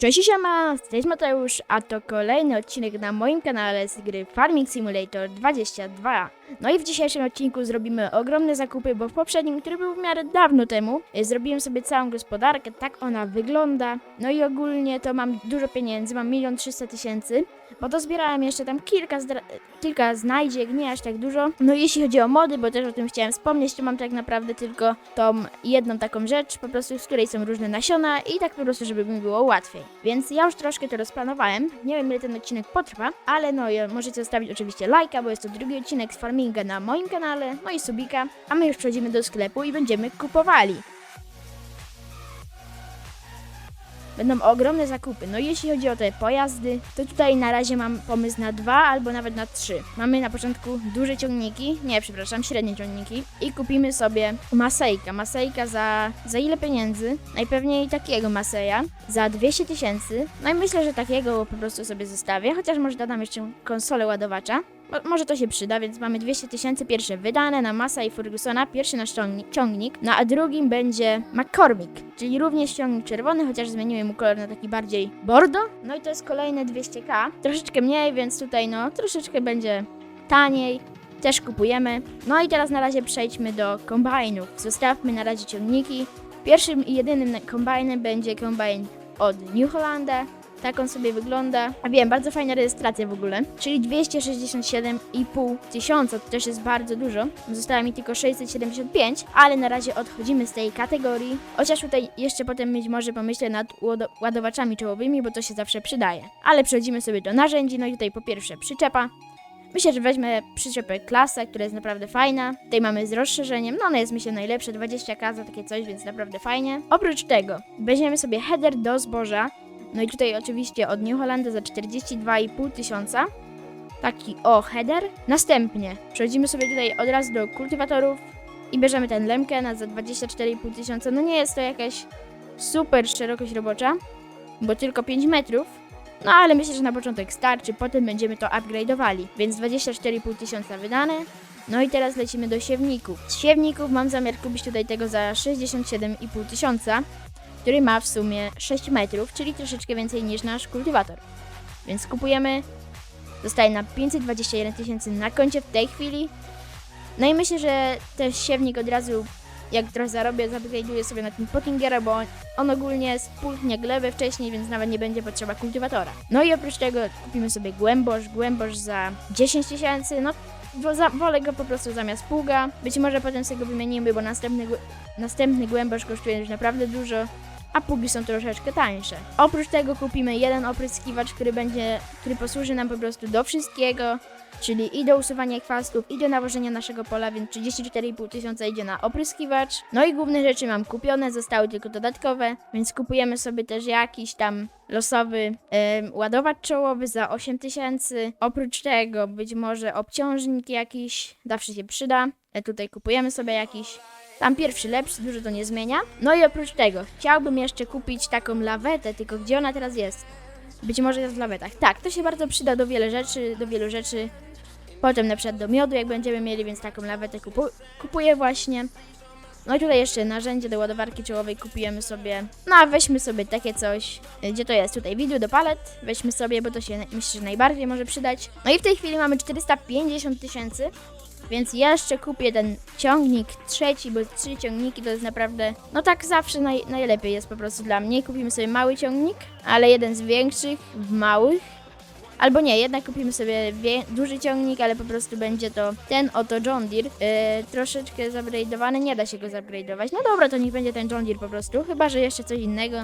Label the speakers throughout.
Speaker 1: Cześć siema, to jest Mateusz, a to kolejny odcinek na moim kanale z gry Farming Simulator 22. No i w dzisiejszym odcinku zrobimy ogromne zakupy, bo w poprzednim, który był w miarę dawno temu, e, zrobiłem sobie całą gospodarkę, tak ona wygląda. No i ogólnie to mam dużo pieniędzy, mam milion trzysta tysięcy, bo to zbierałem jeszcze tam kilka, kilka znajdziek, nie aż tak dużo. No i jeśli chodzi o mody, bo też o tym chciałem wspomnieć, to mam tak naprawdę tylko tą jedną taką rzecz, po prostu z której są różne nasiona i tak po prostu, żeby mi było łatwiej. Więc ja już troszkę to rozplanowałem. Nie wiem ile ten odcinek potrwa, ale no możecie zostawić oczywiście lajka, bo jest to drugi odcinek z farminga na moim kanale, no i subika, a my już przechodzimy do sklepu i będziemy kupowali. Będą ogromne zakupy. No i jeśli chodzi o te pojazdy, to tutaj na razie mam pomysł na dwa albo nawet na trzy. Mamy na początku duże ciągniki, nie, przepraszam, średnie ciągniki i kupimy sobie Masejka. Masejka za, za ile pieniędzy? Najpewniej takiego Maseja za 200 tysięcy. No i myślę, że takiego po prostu sobie zostawię, chociaż może dodam jeszcze konsolę ładowacza. Mo- Może to się przyda, więc mamy 200 tysięcy pierwsze wydane na Masa i Fergusona, pierwszy nasz ciągnik, no a drugim będzie McCormick, czyli również ciągnik czerwony, chociaż zmieniłem mu kolor na taki bardziej bordo. No i to jest kolejne 200k, troszeczkę mniej, więc tutaj no troszeczkę będzie taniej. Też kupujemy. No i teraz na razie przejdźmy do kombajnów. Zostawmy na razie ciągniki. Pierwszym i jedynym kombajnem będzie kombajn od New Hollanda. Tak on sobie wygląda. A wiem, bardzo fajna rejestracja w ogóle. Czyli 267,5 tysiąca, to też jest bardzo dużo. Zostało mi tylko 675, ale na razie odchodzimy z tej kategorii. Chociaż tutaj jeszcze potem być może pomyślę nad ładowaczami czołowymi, bo to się zawsze przydaje. Ale przechodzimy sobie do narzędzi. No i tutaj po pierwsze przyczepa. Myślę, że weźmę przyczepę klasę, która jest naprawdę fajna. Tutaj mamy z rozszerzeniem, no ona jest myślę najlepsza, 20k za takie coś, więc naprawdę fajnie. Oprócz tego weźmiemy sobie header do zboża. No i tutaj oczywiście od New Hollanda za 42,5 tysiąca. Taki o header. Następnie przechodzimy sobie tutaj od razu do kultywatorów i bierzemy ten Lemkena za 24,5 tysiąca. No nie jest to jakaś super szerokość robocza, bo tylko 5 metrów. No ale myślę, że na początek starczy, potem będziemy to upgrade'owali. Więc 24,5 tysiąca wydane. No i teraz lecimy do siewników. Z siewników mam zamiar kupić tutaj tego za 67,5 tysiąca, który ma w sumie 6 metrów, czyli troszeczkę więcej niż nasz kultywator. Więc kupujemy. Zostaje na 521 tysięcy na koncie w tej chwili. No i myślę, że też siewnik od razu, jak trochę zarobię, zupgrade'uję sobie na tym Pottingera, bo on, ogólnie spulchnie glebę wcześniej, więc nawet nie będzie potrzeba kultywatora. No i oprócz tego kupimy sobie głębosz, głębosz za 10 tysięcy, no wolę go po prostu zamiast pługa. Być może potem sobie go wymienimy, bo następny, następny głębosz kosztuje już naprawdę dużo, a pługi są troszeczkę tańsze. Oprócz tego kupimy jeden opryskiwacz, który będzie, który posłuży nam po prostu do wszystkiego, czyli i do usuwania chwastów, i do nawożenia naszego pola, więc 34,5 tysiąca idzie na opryskiwacz. No i główne rzeczy mam kupione, zostały tylko dodatkowe, więc kupujemy sobie też jakiś tam losowy em, ładowacz czołowy za 8 tysięcy. Oprócz tego być może obciążnik jakiś, zawsze się przyda. E, tutaj kupujemy sobie jakiś tam pierwszy lepszy, dużo to nie zmienia. No i oprócz tego chciałbym jeszcze kupić taką lawetę, tylko gdzie ona teraz jest? Być może jest w lawetach. Tak, to się bardzo przyda do wiele rzeczy, do wielu rzeczy. Potem na przykład do miodu, jak będziemy mieli, więc taką lawetę kupu kupuję właśnie. No i tutaj jeszcze narzędzie do ładowarki czołowej kupujemy sobie. No a weźmy sobie takie coś. Y, Gdzie to jest? Tutaj wideo do palet. Weźmy sobie, bo to się myślę, że najbardziej może przydać. No i w tej chwili mamy 450 tysięcy. Więc jeszcze kupię ten ciągnik trzeci, bo trzy ciągniki to jest naprawdę, no tak zawsze naj, najlepiej jest po prostu dla mnie. Kupimy sobie mały ciągnik, ale jeden z większych, w małych. Albo nie, jednak kupimy sobie duży ciągnik, ale po prostu będzie to ten oto John Deere. Yy, troszeczkę zupgrade'owany, nie da się go zupgrade'ować. No dobra, to niech będzie ten John Deere po prostu, chyba że jeszcze coś innego.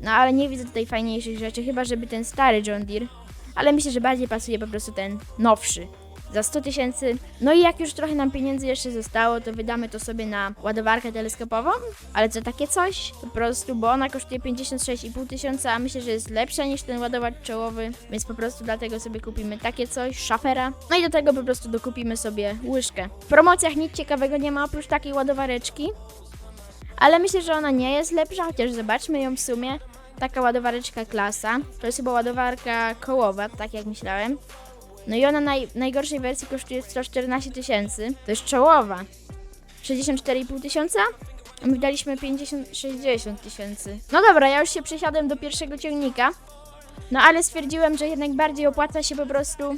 Speaker 1: No ale nie widzę tutaj fajniejszych rzeczy, chyba żeby ten stary John Deere. Ale myślę, że bardziej pasuje po prostu ten nowszy za 100 tysięcy. No i jak już trochę nam pieniędzy jeszcze zostało, to wydamy to sobie na ładowarkę teleskopową. Ale co takie coś? Po prostu, bo ona kosztuje 56,5 tysiąca, a myślę, że jest lepsza niż ten ładowacz czołowy, więc po prostu dlatego sobie kupimy takie coś, szafera. No i do tego po prostu dokupimy sobie łyżkę. W promocjach nic ciekawego nie ma oprócz takiej ładowareczki. Ale myślę, że ona nie jest lepsza, chociaż zobaczmy ją w sumie. Taka ładowareczka klasa. To jest chyba ładowarka kołowa, tak jak myślałem. No i ona naj, najgorszej wersji kosztuje 114 tysięcy. To jest czołowa. 64,5 tysiąca? My daliśmy 50-60 tysięcy. No dobra, ja już się przesiadłem do pierwszego ciągnika. No ale stwierdziłem, że jednak bardziej opłaca się po prostu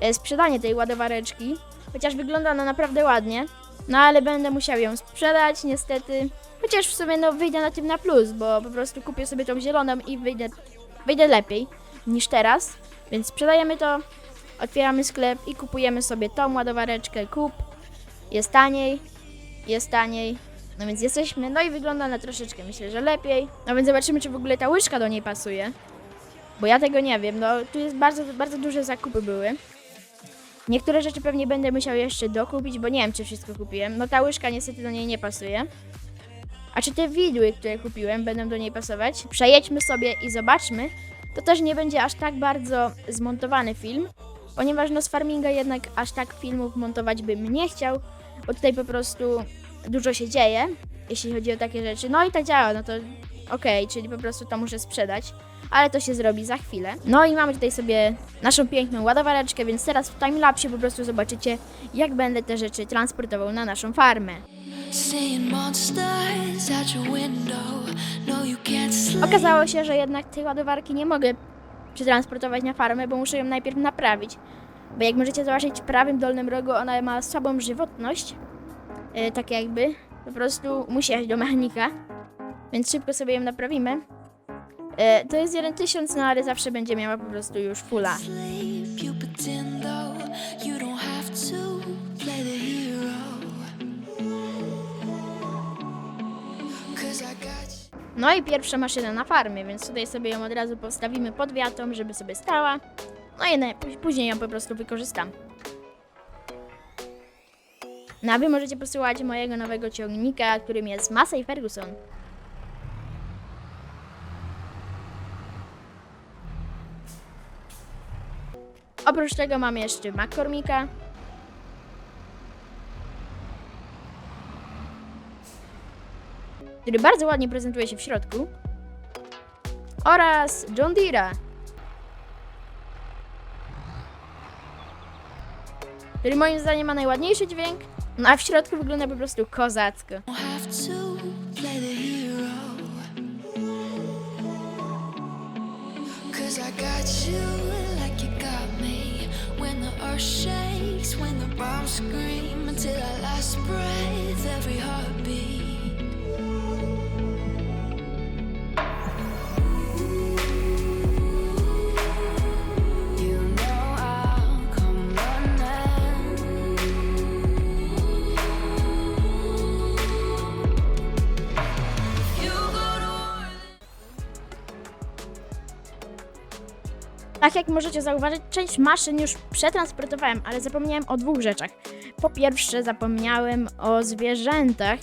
Speaker 1: e, sprzedanie tej ładowareczki. Chociaż wygląda ona naprawdę ładnie. No ale będę musiał ją sprzedać niestety. Chociaż w sumie no wyjdę na tym na plus, bo po prostu kupię sobie tą zieloną i wyjdę, wyjdę lepiej niż teraz. Więc sprzedajemy to, otwieramy sklep i kupujemy sobie tą ładowareczkę kup. Jest taniej, jest taniej. No więc jesteśmy, no i wygląda na troszeczkę, myślę, że lepiej. No więc zobaczymy, czy w ogóle ta łyżka do niej pasuje. Bo ja tego nie wiem, no tu jest bardzo, bardzo duże zakupy były. Niektóre rzeczy pewnie będę musiał jeszcze dokupić, bo nie wiem, czy wszystko kupiłem. No ta łyżka niestety do niej nie pasuje. A czy te widły, które kupiłem, będą do niej pasować? Przejedźmy sobie i zobaczmy. To też nie będzie aż tak bardzo zmontowany film, ponieważ no z farminga jednak aż tak filmów montować bym nie chciał, bo tutaj po prostu dużo się dzieje, jeśli chodzi o takie rzeczy. No i tak działa, no to okej, czyli po prostu to muszę sprzedać, ale to się zrobi za chwilę. No i mamy tutaj sobie naszą piękną ładowareczkę, więc teraz w timelapsie po prostu zobaczycie, jak będę te rzeczy transportował na naszą farmę.
Speaker 2: No.
Speaker 1: Okazało się, że jednak tej ładowarki nie mogę przetransportować na farmę, bo muszę ją najpierw naprawić. Bo jak możecie zobaczyć w prawym dolnym rogu, ona ma słabą żywotność. E, tak jakby. Po prostu musi jechać do mechanika. Więc szybko sobie ją naprawimy. E, to jest 1000, no ale zawsze będzie miała po prostu już fulla.
Speaker 2: Sleep,
Speaker 1: No i pierwsza maszyna na farmie, więc tutaj sobie ją od razu postawimy pod wiatą, żeby sobie stała. No i później ją po prostu wykorzystam. No a wy możecie posyłać mojego nowego ciągnika, którym jest Massey Ferguson. Oprócz tego mamy jeszcze McCormicka. Który bardzo ładnie prezentuje się w środku. Oraz John Deere'a, który moim zdaniem ma najładniejszy dźwięk, no a w środku wygląda po prostu kozacko.
Speaker 2: Shakes, when the bombs scream, until our last breath, every heartbeat.
Speaker 1: Tak jak możecie zauważyć, część maszyn już przetransportowałem, ale zapomniałem o dwóch rzeczach. Po pierwsze, zapomniałem o zwierzętach,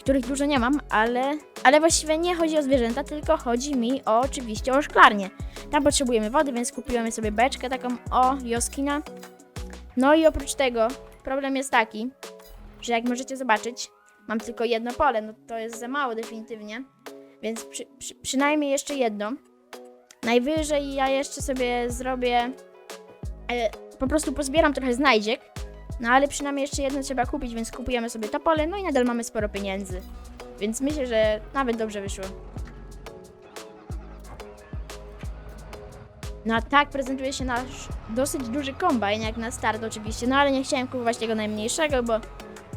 Speaker 1: których dużo nie mam, ale, ale właściwie nie chodzi o zwierzęta, tylko chodzi mi o, oczywiście o szklarnię. Tam potrzebujemy wody, więc kupiłem sobie beczkę taką o Joskina. No i oprócz tego problem jest taki, że jak możecie zobaczyć, mam tylko jedno pole, no to jest za mało definitywnie, więc przy, przy, przynajmniej jeszcze jedno. Najwyżej ja jeszcze sobie zrobię. E, po prostu pozbieram trochę znajdziek. No ale przynajmniej jeszcze jedno trzeba kupić, więc kupujemy sobie to pole, no i nadal mamy sporo pieniędzy. Więc myślę, że nawet dobrze wyszło. No a tak prezentuje się nasz dosyć duży kombajn, jak na start oczywiście, no ale nie chciałem kupować tego najmniejszego, bo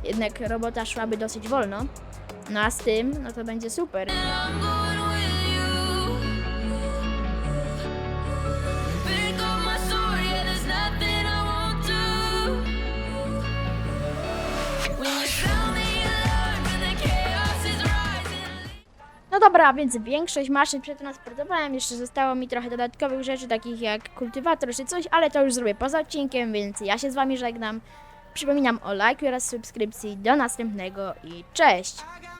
Speaker 1: jednak robota szłaby dosyć wolno. No a z tym, no to będzie super. Dobra, więc większość maszyn przetransportowałem. Jeszcze zostało mi trochę dodatkowych rzeczy, takich jak kultywator czy coś, ale to już zrobię poza odcinkiem, więc ja się z Wami żegnam. Przypominam o lajku oraz subskrypcji. Do następnego i cześć!